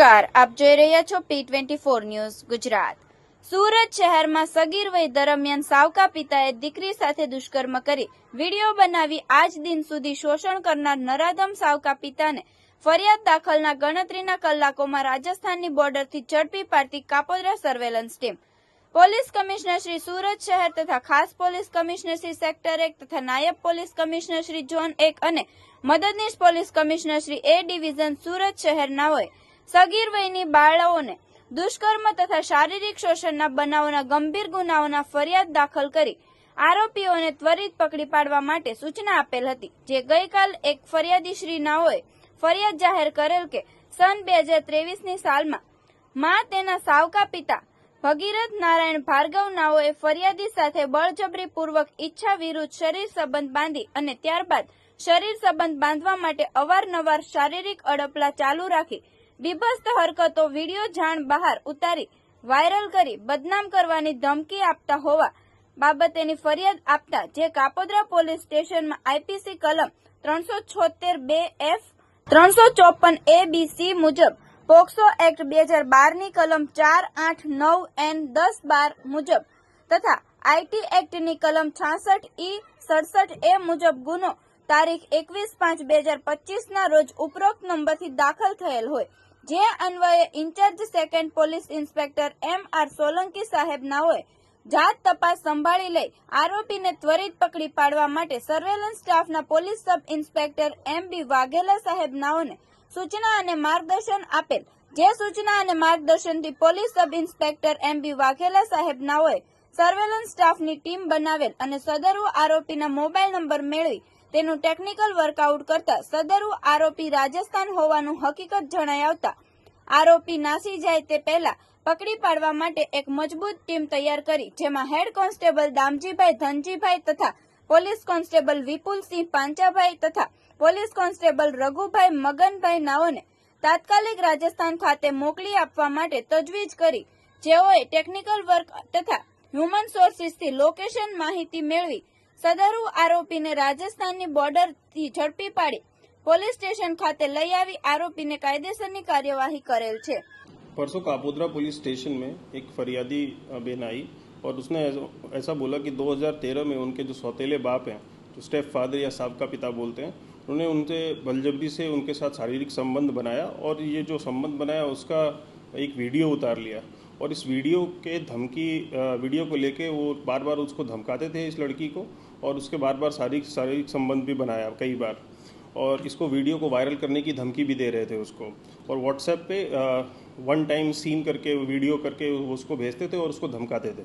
નમસ્કાર, આપ જોઈ રહ્યા છો P twenty four news Gujarat. Surat શહેરમાં સગીર વય દરમિયાન સાવકા પિતાએ દીકરી સાથે દુષ્કર્મ કરી વીડિયો બનાવી આજ દિન સુધી શોષણ કરનાર નરાધમ સાવકા પિતાને ફરિયાદ દાખલના ગણતરીના કલાકોમાં રાજસ્થાનની બોર્ડરથી ઝડપી પાડતી Kapodra surveillance team. Police commissioner Shri Surat શહેર તથા ખાસ પોલીસ કમિશનર શ્રી સેક્ટર એક તથા નાયબ પોલીસ કમિશનર શ્રી ઝોન એક અને મદદનીશ police commissioner Shri A division Surat શહેરનાઓએ સગીર વયની બાળાઓને દુષ્કર્મ તથા શારીરિક શોષણના બનાવોના ગંભીર ગુનાઓના ફરિયાદ દાખલ કરી આરોપીઓને ત્વરિત પકડી પાડવા માટે સૂચના આપેલ હતી, જે ગઈકાલ એક ફરિયાદી શ્રી ફરિયાદ જાહેર કરેલ કે સન બે હજાર ત્રેવીસની સાલમાં માં તેના સાવકા પિતા ભગીરથ નારાયણ ભાર્ગવ નાઓએ ફરિયાદી સાથે બળજબરીપૂર્વક ઈચ્છા વિરુદ્ધ શરીર સંબંધ બાંધી અને ત્યારબાદ શરીર સંબંધ બાંધવા માટે અવારનવાર શારીરિક અડપલા ચાલુ રાખી બીભત્સ હરકતો વીડિયો જાણ બહાર ઉતારી વાયરલ કરી બદનામ કરવાની ધમકી આપતા હોવા બાબતેની ફરિયાદ આપતા જે કાપોદ્રા પોલીસ સ્ટેશનમાં આઈપીસી કલમ ત્રણસો છોતેર બે એફ ત્રણસો ચોપન એ બી સી મુજબ પોક્સો એક્ટ બે હજાર બારની કલમ ચાર આઠ નવ એન દસ બાર મુજબ તથા આઈટી એક્ટની કલમ છાસઠ ઈ સડસઠ એ મુજબ ગુનો તારીખ એકવીસ પાંચ બે હજાર પચીસના રોજ ઉપરોક્ત નંબરથી દાખલ થયેલ હોય. જે અન્વયે in-charge second police inspector M R Solanki સાહેબ હોય જાત તપાસ સંભાળી લઈ આરોપીને ત્વરિત પકડી પાડવા માટે સર્વેલન્સ સ્ટાફના police sub inspector M B Vaghela સાહેબ નાઓને સૂચના અને માર્ગદર્શન આપેલ. જે સૂચના અને માર્ગદર્શનથી police sub inspector M B Vaghela સાહેબ નાઓએ સર્વેલન્સ સ્ટાફની ટીમ બનાવેલ અને સદરુ આરોપીના મોબાઈલ નંબર મેળવી તેનું ટેકનિકલ વર્કઆઉટ કરતા સદરુ આરોપી રાજસ્થાન હોવાનું હકીકત જણાઈ આવતા. આરોપી નાસી જાય તે પહેલા પકડી પાડવા માટે એક મજબૂત ટીમ તૈયાર કરી, જેમાં હેડ કોન્સ્ટેબલ દામજીભાઈ ધનજીભાઈ તથા પોલીસ કોન્સ્ટેબલ વિપુલસિંહ પાંચાભાઈ તથા પોલીસ કોન્સ્ટેબલ રઘુભાઈ મગનભાઈ નાઓને તાત્કાલિક રાજસ્થાન ખાતે મોકલી આપવા માટે તજવીજ કરી. જેઓએ ટેકનિકલ વર્ક તથા હ્યુમન સોર્સિસથી લોકેશન માહિતી મેળવી સદરુ આરોપીને રાજસ્થાનની બોર્ડરથી ઝડપી પાડી પોલીસ સ્ટેશન ખાતે લઈ આવી આરોપીને કાયદેસરની કાર્યવાહી કરેલ છે परसों कापोद्रा पुलिस स्टेशन में एक फरियादी अ, बेन आई और उसने ऐसा- ऐसा बोला कि 2013 में उनके जो सौतेले बाप हैं जो स्टेप फादर या साहब का पिता बोलते हैं उन्होंने उनसे बलजबरी से उनके साथ शारीरिक संबंध बनाया और ये जो संबंध बनाया उसका एक वीडियो उतार लिया और इस वीडियो के धमकी वीडियो को लेके वो बार बार उसको धमकाते थे इस लड़की को और उसके बार बार शारीरिक शारीरिक संबंध भी बनाया कई बार। और इसको वीडियो को वायरल करने की धमकी भी दे रहे थे उसको। और व्हाट्सएप पे वन टाइम सीन करके वीडियो करके उसको भेजते थे और उसको धमकाते थे।